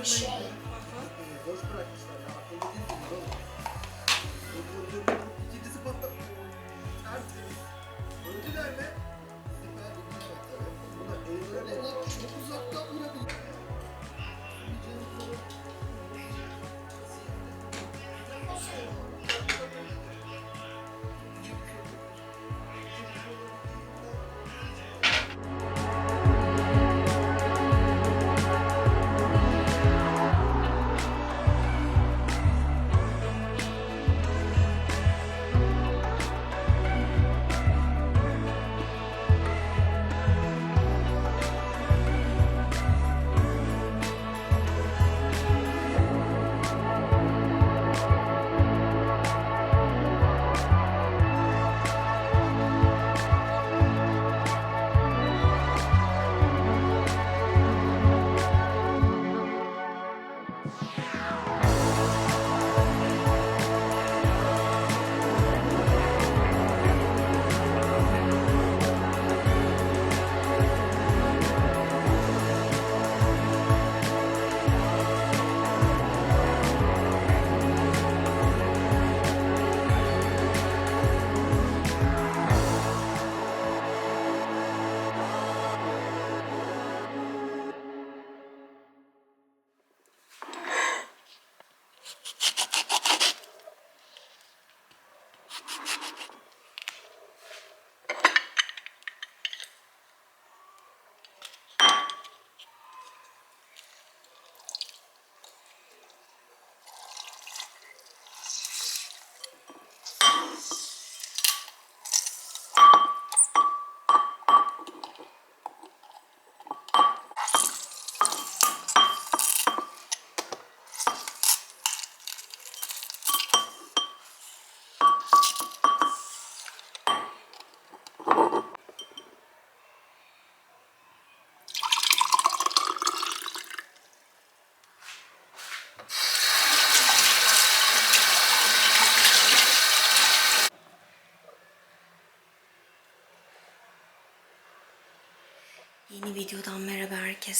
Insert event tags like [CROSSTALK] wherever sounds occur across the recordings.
bir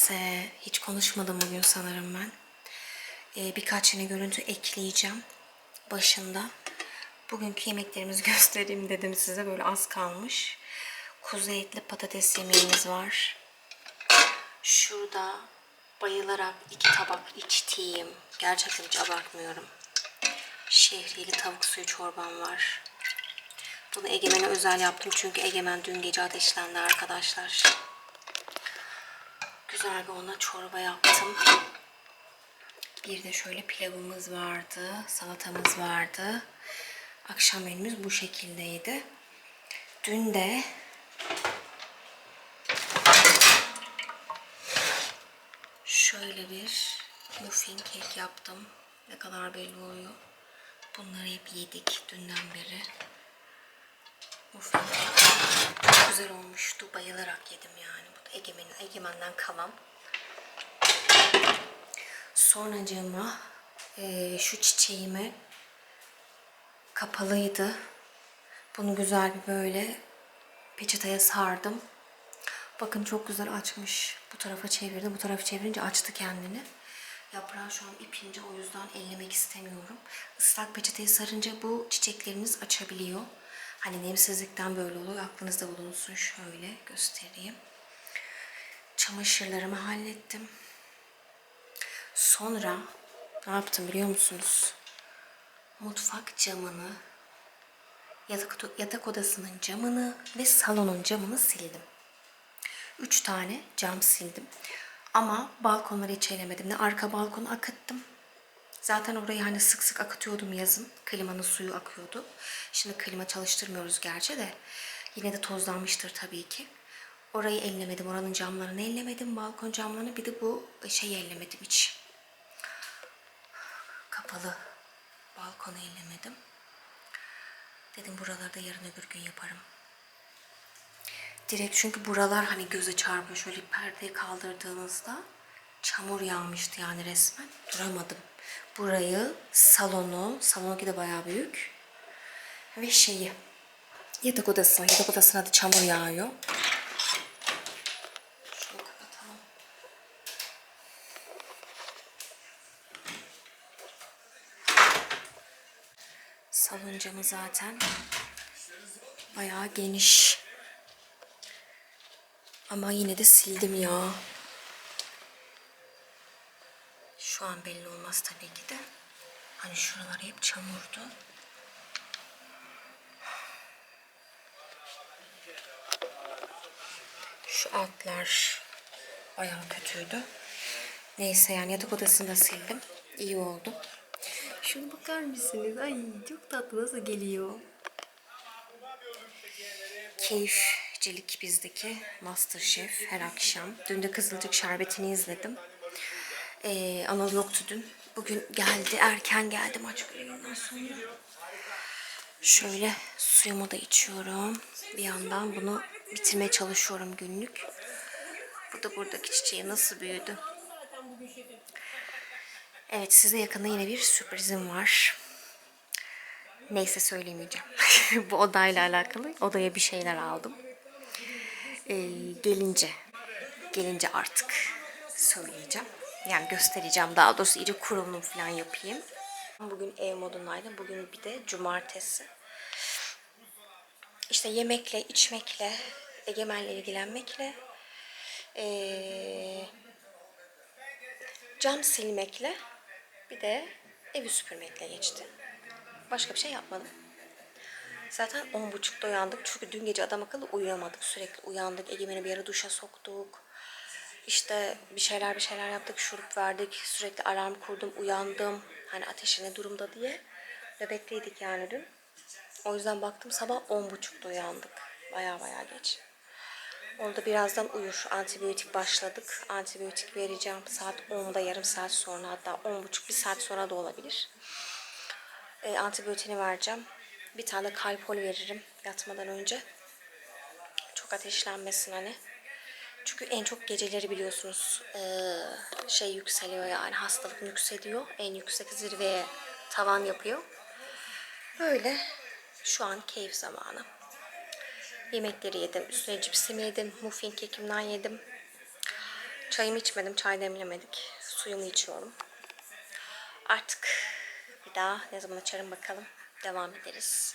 herkese. Hiç konuşmadım bugün sanırım ben. Ee, birkaç yeni görüntü ekleyeceğim başında. Bugünkü yemeklerimizi [LAUGHS] göstereyim dedim size. Böyle az kalmış. Kuzu etli patates yemeğimiz var. Şurada bayılarak iki tabak içtiğim, gerçekten hiç abartmıyorum. Şehriyeli tavuk suyu çorbam var. Bunu Egemen'e özel yaptım çünkü Egemen dün gece ateşlendi arkadaşlar. Ona çorba yaptım. Bir de şöyle pilavımız vardı, salatamız vardı. Akşam menümüz bu şekildeydi. Dün de şöyle bir muffin kek yaptım. Ne kadar belli oluyor. Bunları hep yedik dünden beri. Muffin kek çok güzel olmuştu. Bayılarak yedim yani. Egemen'in, Egemen'den kalan. Sonracığıma eee, şu çiçeğimi kapalıydı. Bunu güzel bir böyle peçeteye sardım. Bakın çok güzel açmış. Bu tarafa çevirdim. Bu tarafa çevirince açtı kendini. Yaprağı şu an ipince o yüzden ellemek istemiyorum. Islak peçeteyi sarınca bu çiçekleriniz açabiliyor. Hani nemsizlikten böyle oluyor. Aklınızda bulunsun. Şöyle göstereyim. Çamaşırlarımı hallettim. Sonra ne yaptım biliyor musunuz? Mutfak camını, yatak, yatak odasının camını ve salonun camını sildim. Üç tane cam sildim. Ama balkonları hiç ellemedim. Ne arka balkonu akıttım. Zaten orayı hani sık sık akıtıyordum yazın. Klimanın suyu akıyordu. Şimdi klima çalıştırmıyoruz gerçi de. Yine de tozlanmıştır tabii ki. Orayı ellemedim. Oranın camlarını ellemedim. Balkon camlarını bir de bu şeyi ellemedim hiç. Kapalı balkonu ellemedim. Dedim buralarda yarın öbür gün yaparım. Direkt çünkü buralar hani göze çarpıyor. Şöyle perdeyi kaldırdığınızda çamur yağmıştı yani resmen. Duramadım. Burayı, salonu, salonunki de bayağı büyük. Ve şeyi, yatak odası. Yatak odasına da çamur yağıyor. Şunu kapatalım. Salıncamı zaten bayağı geniş. Ama yine de sildim ya. Şu an belli olmaz tabii ki de. Hani şuralar hep çamurdu. Şu altlar bayağı kötüydü. Neyse yani yatak odasını da sildim. İyi oldu. Şuna bakar mısınız? Ay çok tatlı nasıl geliyor. Keyifcilik bizdeki Masterchef her akşam. Dün de Kızılcık Şerbeti'ni izledim. Ee, Anıl yoktu dün. Bugün geldi, erken geldi maç gününden sonra. Şöyle suyumu da içiyorum. Bir yandan bunu bitirmeye çalışıyorum günlük. Bu da buradaki çiçeği nasıl büyüdü. Evet size yakında yine bir sürprizim var. Neyse söylemeyeceğim. [LAUGHS] Bu odayla alakalı. Odaya bir şeyler aldım. Ee, gelince, gelince artık söyleyeceğim. Yani göstereceğim. Daha doğrusu iyice kurulum falan yapayım. Bugün ev modundaydım. Bugün bir de cumartesi. İşte yemekle, içmekle, Egemen'le ilgilenmekle, ee, cam silmekle, bir de evi süpürmekle geçti. Başka bir şey yapmadım. Zaten 10.30'da uyandık. Çünkü dün gece adam akıllı uyuyamadık. Sürekli uyandık. Egemen'i bir ara duşa soktuk. İşte bir şeyler bir şeyler yaptık. Şurup verdik. Sürekli alarm kurdum. Uyandım. Hani ateşi ne durumda diye. Nöbetteydik yani dün. O yüzden baktım sabah 10.30'da uyandık. Baya baya geç. Orada birazdan uyur. Antibiyotik başladık. Antibiyotik vereceğim. Saat 10'da yarım saat sonra hatta 10.30 bir saat sonra da olabilir. E, antibiyotiğini vereceğim. Bir tane kalpol veririm yatmadan önce. Çok ateşlenmesin hani. Çünkü en çok geceleri biliyorsunuz e, şey yükseliyor yani hastalık yükseliyor. En yüksek zirveye tavan yapıyor. Böyle şu an keyif zamanı. Yemekleri yedim. Üstüne cipsimi yedim. Muffin kekimden yedim. Çayımı içmedim. Çay demlemedik. Suyumu içiyorum. Artık bir daha ne zaman açarım bakalım. Devam ederiz.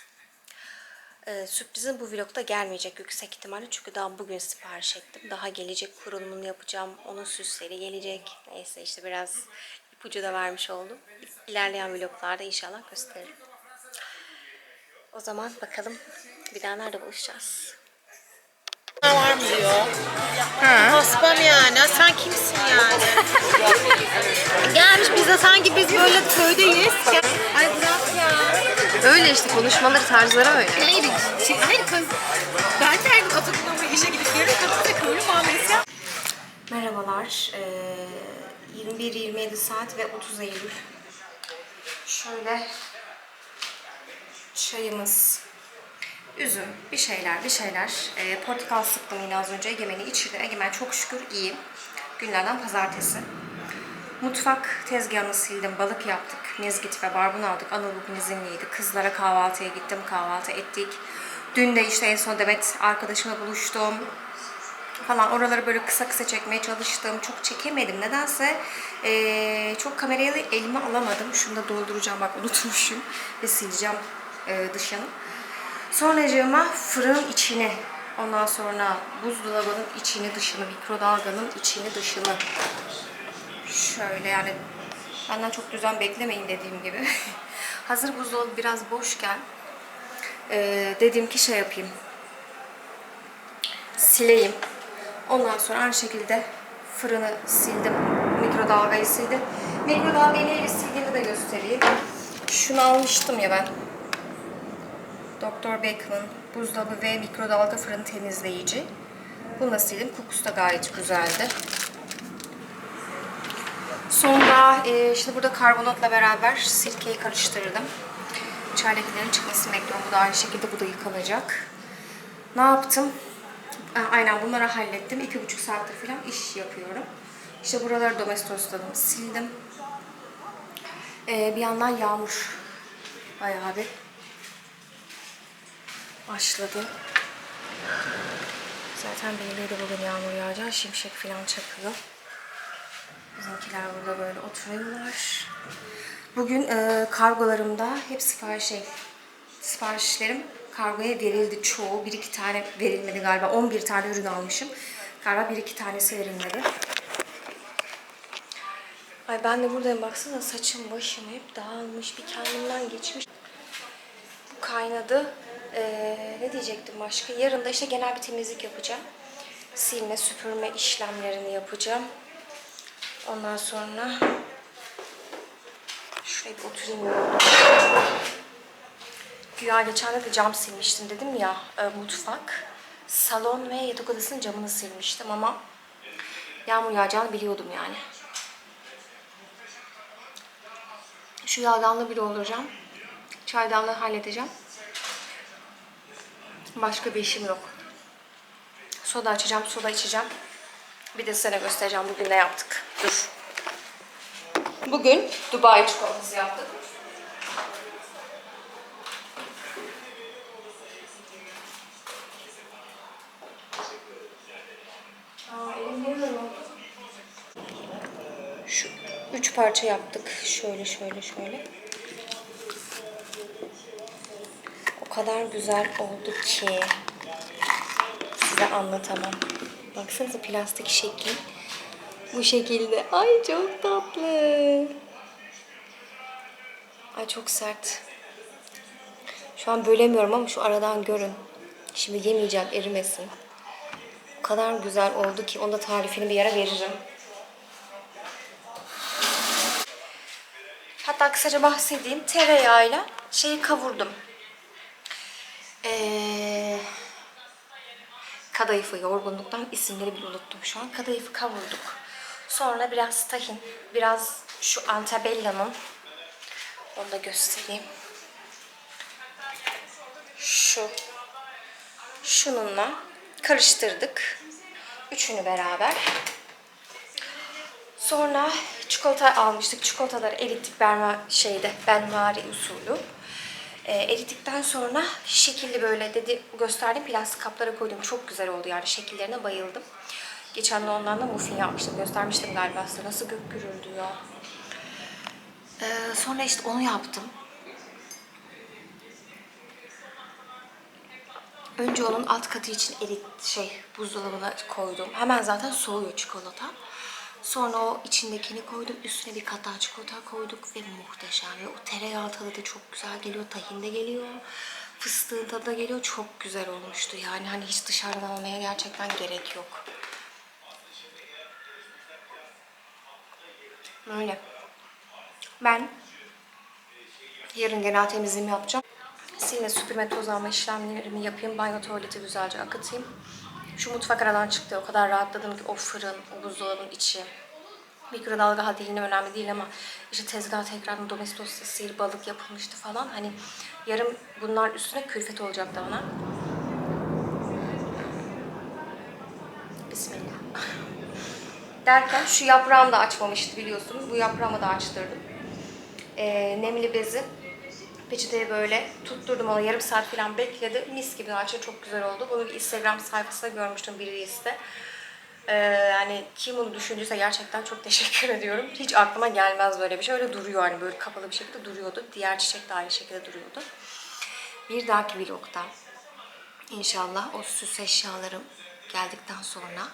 Ee, sürprizin bu vlogda gelmeyecek yüksek ihtimalle. Çünkü daha bugün sipariş ettim. Daha gelecek kurulumunu yapacağım. Onun süsleri gelecek. Neyse işte biraz ipucu da vermiş oldum. İlerleyen vloglarda inşallah gösteririm. O zaman bakalım bir daha nerede buluşacağız? var mı diyor. Haspam yani. Sen kimsin yani? [LAUGHS] Gelmiş bize sanki biz böyle köydeyiz. Ay bırak ya. Öyle işte konuşmaları tarzları öyle. Hayır, şey, hayır kız. Ben de her gün buraya işe gidip yarın kadın da köylü muamelesi yap. Merhabalar. Ee, 21-27 saat ve 30 Eylül. Şöyle çayımız, üzüm, bir şeyler, bir şeyler. Ee, portakal sıktım yine az önce. Egemen'i içirdim. Egemen çok şükür iyi. Günlerden pazartesi. Mutfak tezgahını sildim, balık yaptık, mezgit ve barbun aldık. Anıl bugün izinliydi. Kızlara kahvaltıya gittim, kahvaltı ettik. Dün de işte en son Demet arkadaşımla buluştum falan oraları böyle kısa kısa çekmeye çalıştım. Çok çekemedim. Nedense eee, çok kamerayı elime alamadım. Şunu da dolduracağım bak unutmuşum. Ve sileceğim eee dışını. Sonracığıma fırının içini, ondan sonra buzdolabının içini dışını, mikrodalganın içini dışını. Şöyle yani benden çok düzen beklemeyin dediğim gibi. [LAUGHS] Hazır buzdolabı biraz boşken eee dedim ki şey yapayım sileyim. Ondan sonra aynı şekilde fırını sildim. Mikrodalgayı sildim. Mikrodalgayı neyle sildiğimi de göstereyim. Şunu almıştım ya ben. Dr. Beckman'ın buzdolabı ve mikrodalga fırın temizleyici. Bunu da sildim. Kokusu da gayet güzeldi. Sonra e, şimdi burada karbonatla beraber sirkeyi karıştırdım. Çaylakilerin çıkmasını bekliyorum. Bu da aynı şekilde bu da yıkanacak. Ne yaptım? Aynen bunları hallettim. İki buçuk saattir falan iş yapıyorum. İşte buraları domestosladım, sildim. Ee, bir yandan yağmur bayağı bir başladı. Zaten belli de bugün yağmur yağacak. Şimşek falan çakıyor. Bizimkiler burada böyle oturuyorlar. Bugün e, kargolarımda hep sipariş şey, siparişlerim kargoya verildi çoğu. Bir iki tane verilmedi galiba. 11 tane ürün almışım. Galiba bir iki tanesi verilmedi. Ay ben de buradayım baksana saçım başım hep dağılmış. Bir kendimden geçmiş. Bu kaynadı. Ee, ne diyecektim başka? Yarın da işte genel bir temizlik yapacağım. Silme, süpürme işlemlerini yapacağım. Ondan sonra şuraya bir oturayım. ya. Güya geçen de cam silmiştim dedim ya e, mutfak. Salon ve yatak odasının camını silmiştim ama yağmur yağacağını biliyordum yani. Şu yağdanlığı bir dolduracağım. Çaydanlığı halledeceğim. Başka bir işim yok. Soda açacağım, soda içeceğim. Bir de size göstereceğim bugün ne yaptık. Dur. Bugün Dubai çikolatası yaptık. Şu üç parça yaptık. Şöyle şöyle şöyle. O kadar güzel oldu ki size anlatamam. Baksanıza plastik şekli. Bu şekilde. Ay çok tatlı. Ay çok sert. Şu an bölemiyorum ama şu aradan görün. Şimdi yemeyeceğim erimesin. O kadar güzel oldu ki onu da tarifini bir yere veririm. Hatta kısaca bahsedeyim. Tereyağıyla şeyi kavurdum. Kadayıfı yorgunluktan isimleri bile unuttum şu an. Kadayıfı kavurduk. Sonra biraz tahin, biraz şu antabella'nın onu da göstereyim. Şu şununla karıştırdık. Üçünü beraber. Sonra çikolata almıştık. Çikolataları erittik berma şeyde benmari usulü. E, erittikten sonra şekilli böyle dedi gösterdiğim plastik kaplara koydum. Çok güzel oldu yani şekillerine bayıldım. Geçen de ondan da muffin yapmıştım. Göstermiştim galiba size. Nasıl gök gürüldü ya. E, sonra işte onu yaptım. Önce onun alt katı için erit şey buzdolabına koydum. Hemen zaten soğuyor çikolata. Sonra o içindekini koydum. Üstüne bir kat daha çikolata koyduk ve muhteşem. Ve o tereyağı tadı da çok güzel geliyor. Tahin de geliyor. Fıstığın tadı da geliyor. Çok güzel olmuştu. Yani hani hiç dışarıdan almaya gerçekten gerek yok. Öyle. Ben yarın genel temizliğimi yapacağım. Silme, süpürme, toz alma işlemlerimi yapayım. Banyo tuvaleti güzelce akıtayım. Şu mutfak aradan çıktı. O kadar rahatladım ki o fırın, o buzdolabının içi. Mikrodalga hadi yine önemli değil ama işte tezgah tekrardan domestos sihir balık yapılmıştı falan. Hani yarın bunlar üstüne külfet olacaktı bana. Bismillah. [LAUGHS] Derken şu yaprağımı da açmamıştı biliyorsunuz. Bu yaprağımı da açtırdım. Ee, nemli bezi peçeteye böyle tutturdum onu yarım saat falan bekledi. Mis gibi açtı çok güzel oldu. Bunu bir Instagram sayfasında görmüştüm bir reels'te. Ee, yani kim bunu düşündüyse gerçekten çok [LAUGHS] teşekkür ediyorum. Hiç aklıma gelmez böyle bir şey. Öyle duruyor hani böyle kapalı bir şekilde duruyordu. Diğer çiçek de aynı şekilde duruyordu. Bir dahaki vlogda inşallah o süs eşyalarım geldikten sonra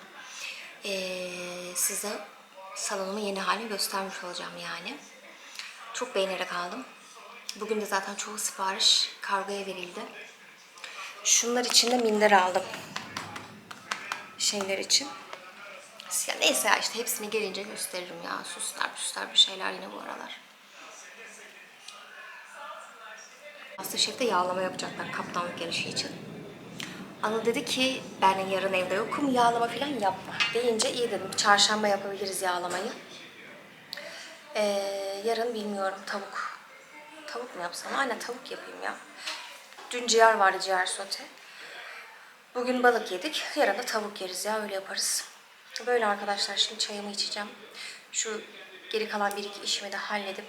ee, size salonumun yeni halini göstermiş olacağım yani. Çok beğenerek aldım. Bugün de zaten çoğu sipariş kargoya verildi. Şunlar için de minder aldım. Şeyler için. Ya neyse ya işte hepsini gelince gösteririm ya. Süsler püsler bir şeyler yine bu aralar. Şefte yağlama yapacaklar kaptanlık yarışı için. Anıl dedi ki ben yarın evde yokum yağlama falan yapma. Deyince iyi dedim. Çarşamba yapabiliriz yağlamayı. Ee, yarın bilmiyorum tavuk. Tavuk mu yapsam? Aynen tavuk yapayım ya. Dün ciğer vardı ciğer sote. Bugün balık yedik. Yarın da tavuk yeriz ya öyle yaparız. Böyle arkadaşlar şimdi çayımı içeceğim. Şu geri kalan bir iki işimi de halledip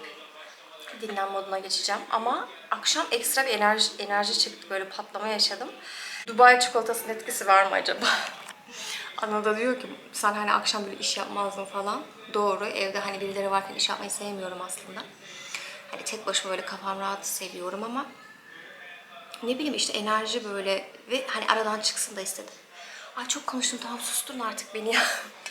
dinlen moduna geçeceğim. Ama akşam ekstra bir enerji, enerji çıktı. Böyle patlama yaşadım. Dubai çikolatasının etkisi var mı acaba? [LAUGHS] Ana da diyor ki sen hani akşam böyle iş yapmazdın falan. Doğru evde hani birileri varken iş yapmayı sevmiyorum aslında. Hani tek başıma böyle kafam rahat seviyorum ama ne bileyim işte enerji böyle ve hani aradan çıksın da istedim. Ay çok konuştum tamam susturun artık beni ya. [LAUGHS]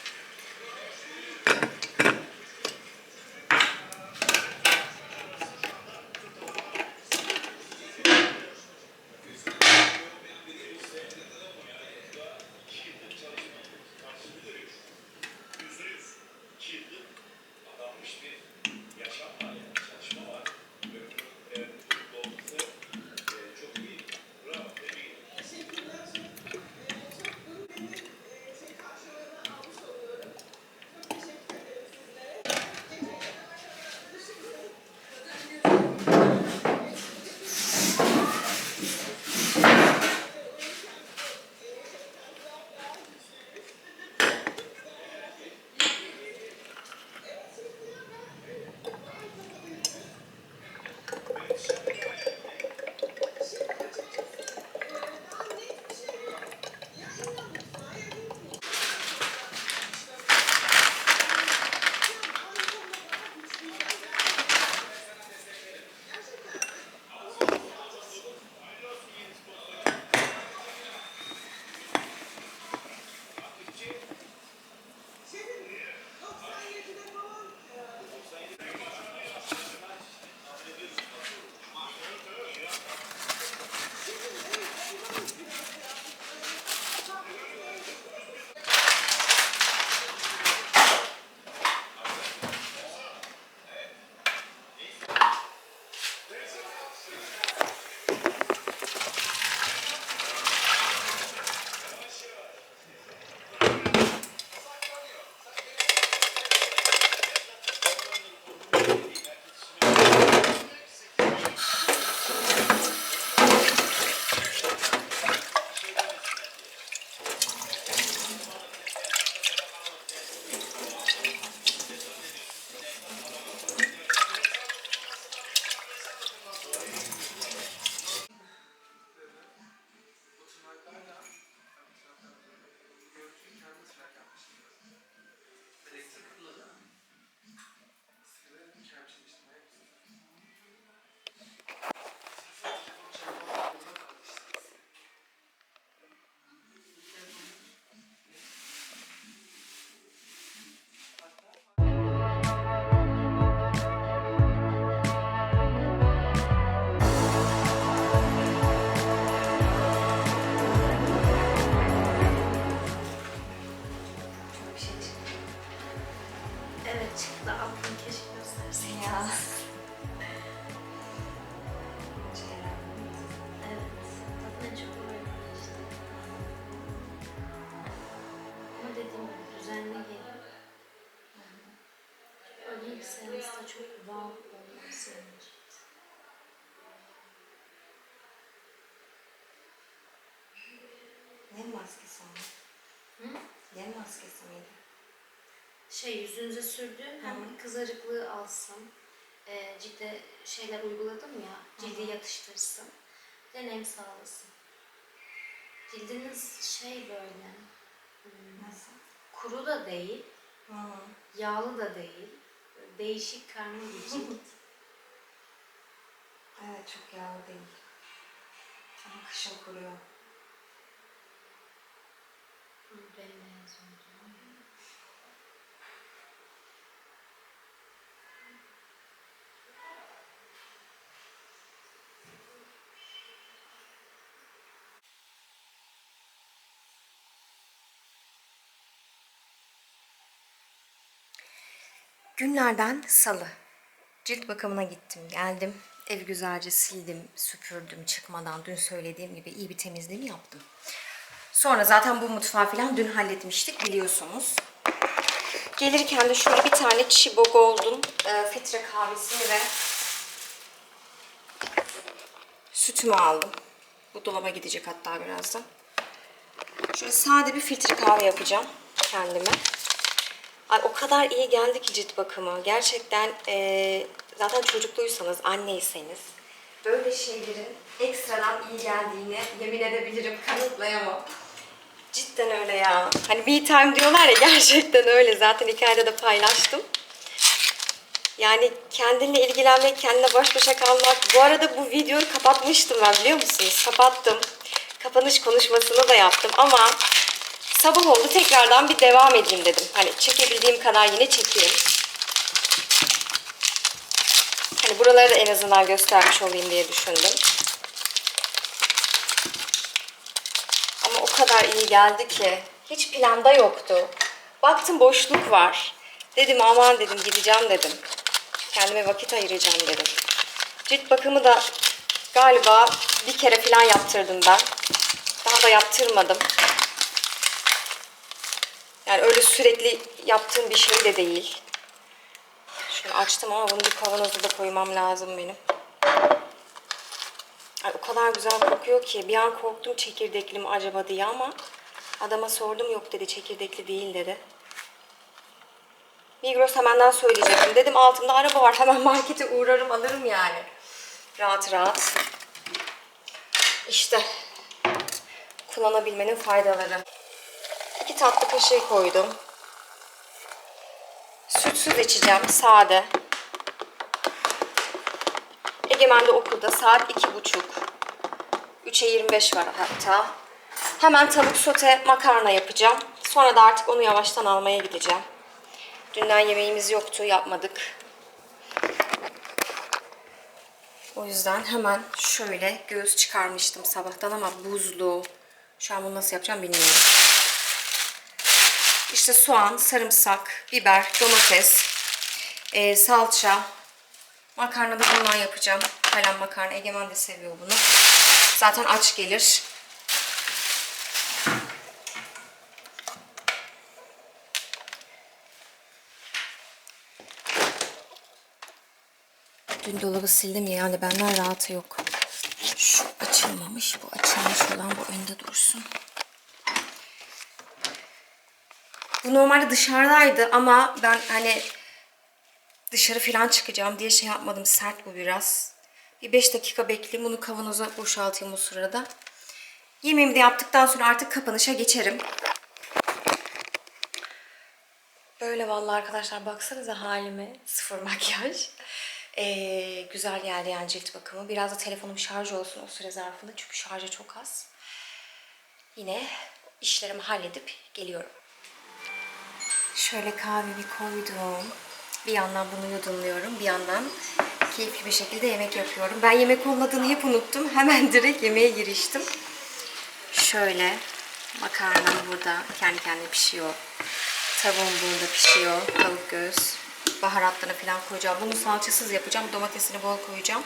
Ne maskesi o? Hı? Ne maskesi miydi? Şey yüzünüze sürdüğüm hem kızarıklığı alsın. E, cilde şeyler uyguladım ya, cildi yatıştırsın. Bir de nem sağlasın. Cildiniz şey böyle, hmm, Nasıl? kuru da değil, Hı. yağlı da değil. Değişik karma bir cilt. [LAUGHS] [LAUGHS] Evet çok yağlı değil. Ama kışın kuruyor. Günlerden salı. Cilt bakımına gittim, geldim. Evi güzelce sildim, süpürdüm çıkmadan. Dün söylediğim gibi iyi bir temizliğimi yaptım. Sonra zaten bu mutfağı falan dün halletmiştik biliyorsunuz. Gelirken de şöyle bir tane Chibo Golden e, filtre kahvesini ve sütümü aldım. Bu dolaba gidecek hatta birazdan. Şöyle sade bir filtre kahve yapacağım kendime. Ay o kadar iyi geldi ki cilt bakımı. Gerçekten eee, zaten çocukluysanız, anneyseniz böyle şeylerin ekstradan iyi geldiğini yemin edebilirim, kanıtlayamam. Cidden öyle ya. Hani me time diyorlar ya [LAUGHS] gerçekten öyle. Zaten hikayede de paylaştım. Yani kendinle ilgilenmek, kendine baş başa kalmak. Bu arada bu videoyu kapatmıştım ben biliyor musunuz? Kapattım. Kapanış konuşmasını da yaptım ama sabah oldu tekrardan bir devam edeyim dedim. Hani çekebildiğim kadar yine çekeyim. Hani buraları da en azından göstermiş olayım diye düşündüm. O kadar iyi geldi ki. Hiç planda yoktu. Baktım boşluk var. Dedim aman dedim gideceğim dedim. Kendime vakit ayıracağım dedim. Cilt bakımı da galiba bir kere falan yaptırdım ben. Daha da yaptırmadım. Yani öyle sürekli yaptığım bir şey de değil. Şöyle açtım ama bunu bir kavanoza da koymam lazım benim. Ay, o kadar güzel kokuyor ki bir an korktum çekirdekli mi acaba diye ama adama sordum yok dedi çekirdekli değil dedi. Migros hemenden söyleyecektim. Dedim altımda araba var hemen markete uğrarım alırım yani. Rahat rahat. İşte kullanabilmenin faydaları. İki tatlı kaşığı koydum. Sütsüz içeceğim sade. Egemen de okulda saat iki buçuk. 3'e 25 var hatta. Hemen tavuk sote makarna yapacağım. Sonra da artık onu yavaştan almaya gideceğim. Dünden yemeğimiz yoktu, yapmadık. O yüzden hemen şöyle göğüs çıkarmıştım sabahtan ama buzlu. Şu an bunu nasıl yapacağım bilmiyorum. İşte soğan, sarımsak, biber, domates, e, salça. Makarna da bundan yapacağım. Kalem makarna. Egemen de seviyor bunu. Zaten aç gelir. Dün dolabı sildim ya yani benden rahatı yok. Şu açılmamış, bu açılmış olan bu önde dursun. Bu normalde dışarıdaydı ama ben hani dışarı falan çıkacağım diye şey yapmadım. Sert bu biraz. Bir 5 dakika bekleyeyim. Bunu kavanoza boşaltayım o sırada. Yemeğimi de yaptıktan sonra artık kapanışa geçerim. Böyle vallahi arkadaşlar baksanıza halime. Sıfır makyaj. Ee, güzel yani cilt bakımı. Biraz da telefonum şarj olsun o süre zarfında. Çünkü şarjı çok az. Yine işlerimi halledip geliyorum. Şöyle kahvemi koydum. Bir yandan bunu yudumluyorum. Bir yandan keyifli bir şekilde yemek yapıyorum. Ben yemek olmadığını hep unuttum. Hemen [LAUGHS] direkt yemeğe giriştim. Şöyle makarnam burada kendi kendine pişiyor. Tavuğum burada pişiyor. Tavuk göğüs. Baharatlarını falan koyacağım. Bunu salçasız yapacağım. Domatesini bol koyacağım.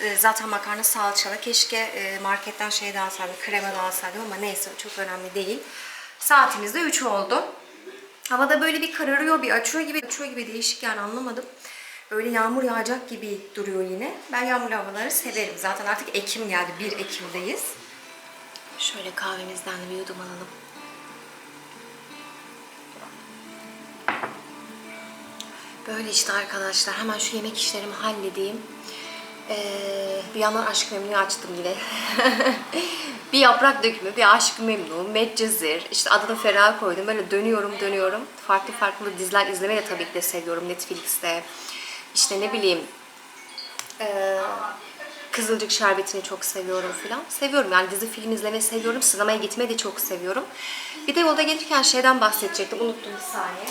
Ee, Zaten makarna salçalı. Keşke e, marketten şey de alsaydım, krema da alsaydım ama neyse çok önemli değil. Saatimiz de 3 oldu. Havada böyle bir kararıyor, bir açıyor gibi, açıyor gibi değişik yani anlamadım. Böyle yağmur yağacak gibi duruyor yine. Ben yağmurlu havaları severim. Zaten artık Ekim geldi. 1 Ekim'deyiz. Şöyle kahvemizden de bir yudum alalım. Böyle işte arkadaşlar. Hemen şu yemek işlerimi halledeyim. Ee, bir yandan aşk memnu açtım yine. [LAUGHS] bir yaprak dökümü, bir aşk memnu, Medcezir, işte adını Ferah koydum. Böyle dönüyorum dönüyorum. Farklı farklı diziler izlemeyi de tabii ki de seviyorum Netflix'te. İşte ne bileyim ee, Kızılcık Şerbeti'ni çok seviyorum filan. Seviyorum yani dizi film izlemeyi seviyorum. Sinemaya gitmeyi de çok seviyorum. Bir de yolda gelirken şeyden bahsedecektim. Unuttum bir saniye.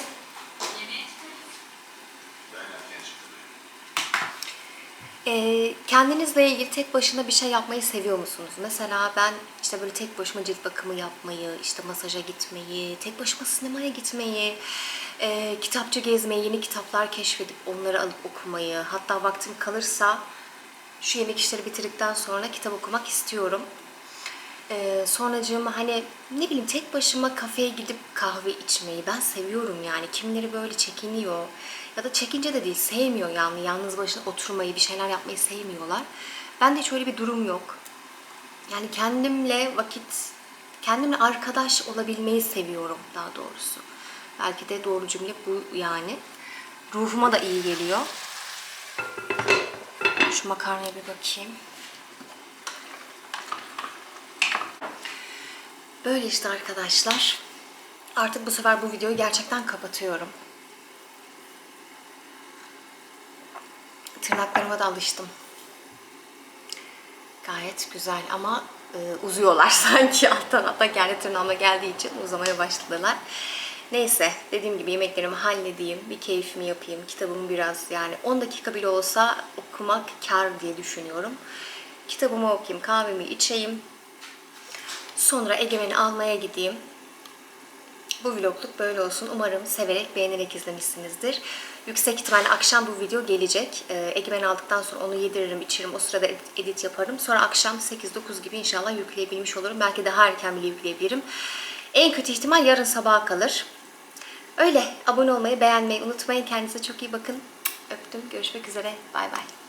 Kendinizle ilgili tek başına bir şey yapmayı seviyor musunuz? Mesela ben işte böyle tek başıma cilt bakımı yapmayı, işte masaja gitmeyi, tek başıma sinemaya gitmeyi, e, kitapçı gezmeyi, yeni kitaplar keşfedip onları alıp okumayı, hatta vaktim kalırsa şu yemek işleri bitirdikten sonra kitap okumak istiyorum. Ee, sonracığıma hani ne bileyim tek başıma kafeye gidip kahve içmeyi ben seviyorum yani. Kimileri böyle çekiniyor ya da çekince de değil sevmiyor yani yalnız başına oturmayı bir şeyler yapmayı sevmiyorlar. Ben de hiç öyle bir durum yok. Yani kendimle vakit, kendimle arkadaş olabilmeyi seviyorum daha doğrusu. Belki de doğru cümle bu yani. Ruhuma da iyi geliyor. Şu makarnaya bir bakayım. Böyle işte arkadaşlar. Artık bu sefer bu videoyu gerçekten kapatıyorum. tırnaklarıma da alıştım. Gayet güzel ama e, uzuyorlar [LAUGHS] sanki alttan alta kendi tırnağıma geldiği için uzamaya başladılar. Neyse dediğim gibi yemeklerimi halledeyim, bir keyfimi yapayım, kitabımı biraz yani 10 dakika bile olsa okumak kar diye düşünüyorum. Kitabımı okuyayım, kahvemi içeyim. Sonra Egemen'i almaya gideyim. Bu vlogluk böyle olsun. Umarım severek, beğenerek izlemişsinizdir. Yüksek ihtimalle akşam bu video gelecek. Ee, Egemen aldıktan sonra onu yediririm, içirim. O sırada edit yaparım. Sonra akşam 8-9 gibi inşallah yükleyebilmiş olurum. Belki daha erken bile yükleyebilirim. En kötü ihtimal yarın sabaha kalır. Öyle. Abone olmayı, beğenmeyi unutmayın. Kendinize çok iyi bakın. Öptüm. Görüşmek üzere. Bay bay.